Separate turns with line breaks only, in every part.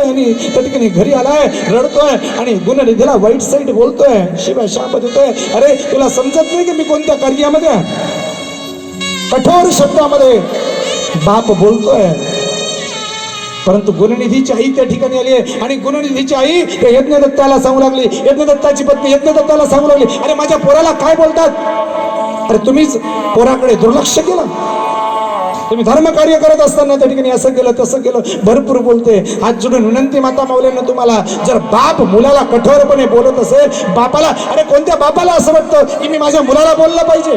करतोय आणि त्या ठिकाणी घरी आलाय रडतोय आणि गुणनिधीला वाईट साईड बोलतोय. शिवाय शाप देतोय. अरे तुला समजत नाही की मी कोणत्या कार्यामध्ये? कठोर शब्दामध्ये बाप बोलतोय. परंतु गुणनिधीची आई त्या ठिकाणी आली आहे. आणि गुणनिधीची आई त्या यज्ञदत्ताला सांगू लागली. यज्ञदत्ताची पत्नी यज्ञदत्ताला सांगू लागली. अरे माझ्या पोराला काय बोलतात? अरे तुम्हीच पोराकडे दुर्लक्ष केलं. तुम्ही धर्म कार्य करत असताना त्या ठिकाणी असं केलं तसं केलं. भरपूर बोलते. हात जोडून विनंती माता मावल्यानं तुम्हाला जर बाप मुलाला कठोरपणे बोलत असेल बापाला अरे कोणत्या बापाला असं वाटतं की मी माझ्या मुलाला बोललं पाहिजे?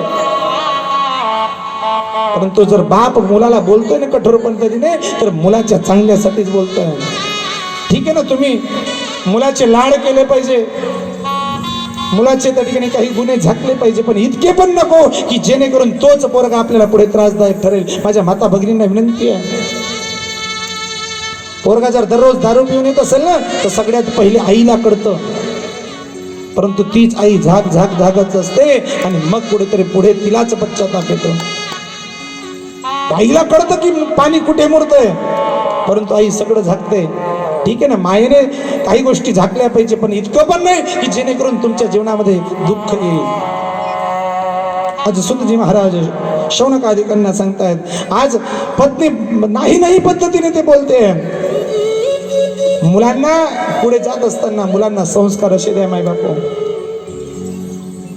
परंतु जर बाप मुलाला बोलतोय ना कठोर पद्धतीने तर मुलाच्या चांगल्यासाठीच बोलतोय. ठीक आहे ना तुम्ही? मुलाचे लाड केले पाहिजे. मुलाचे त्या ठिकाणी काही गुन्हे झाकले पाहिजे पण इतके पण नको की जेणेकरून तोच पोरगा आपल्याला पुढे त्रासदायक ठरेल. माझ्या माता भगिनींना विनंती आहे. पोरगा जर दररोज दारू पिऊन येत असेल ना तर सगळ्यात पहिले आईला कळतं. परंतु तीच आई झाक झाक झाकच असते आणि मग कुठेतरी पुढे तिलाच पश्चाताप येतो. आईला कळतं की पाणी कुठे मुरतंय. परंतु आई सगळं झाकते. ठीक आहे ना? मायेने काही गोष्टी झाकल्या पाहिजे पण इतकं पण नाही की जेणेकरून तुमच्या जीवनामध्ये दुःख येईल. आज सुतजी महाराज शौनक अधिकांना सांगतायत आज पत्नी नाही नाही पद्धतीने ते बोलते. मुलांना पुढे जात असताना मुलांना संस्कार असे द्या माय बापू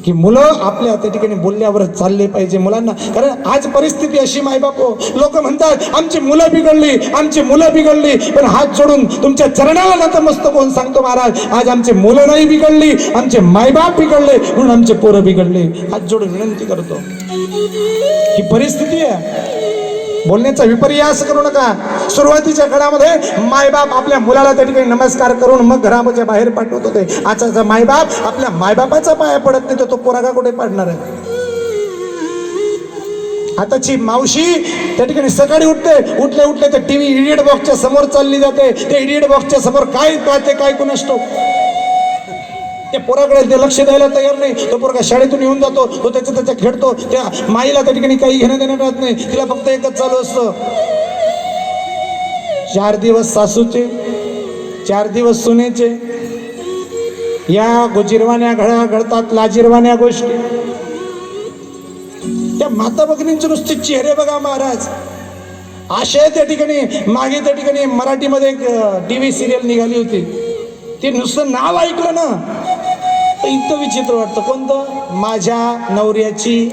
की मुलं आपल्या त्या ठिकाणी बोलल्यावर चालले पाहिजे मुलांना. कारण आज परिस्थिती अशी माय बापू हो. लोक म्हणतात आमची मुलं बिघडली आमची मुलं बिघडली. पण हात जोडून तुमच्या चरणाला नतमस्तक होऊन सांगतो महाराज? आज आमचे मुलं नाही बिघडली आमचे मायबाप बिघडले म्हणून आमचे पोरं बिघडले. हात जोडून विनंती करतो. ही परिस्थिती आहे. बोलण्याचा विपर्यास करू नका. सुरुवातीच्या काळामध्ये मायबाप आपल्या मुलाला त्या ठिकाणी नमस्कार करून मग घरामध्ये बाहेर पाठवत होते. आजचा मायबाप आपल्या मायबापाचा पाया पडत नाही तर तो पोरागा कुठे पाडणार आहे? आताची मावशी त्या ठिकाणी सकाळी उठते. उठले उठले तर टीव्ही इडियट बॉक्सच्या समोर चालली जाते. त्या इडियट बॉक्सच्या समोर काय पाहते काय कुणाष्टो त्या पोराकडे ते लक्ष द्यायला तयार नाही तो पोरगा शाळेतून येऊन जातो तो त्याच्या त्याच्या खेळतो त्या माईला त्या ठिकाणी काही घेणं देणं राहत नाही तिला फक्त एकच चालू असतं. चार दिवस सासूचे चार दिवस सुनेचे या गुजिरवाण्या घडा घडतात लाजिरवाण्या गोष्टी. त्या माता भगिनींचे नुसते चेहरे बघा महाराज. आशय त्या ठिकाणी मागे त्या ठिकाणी मराठीमध्ये एक टी व्ही सिरियल निघाली होती. ते नुसतं नाव ऐकलं ना वाटतं इतकं विचित्र वाटतं. कोणतं? माझ्या नवऱ्याची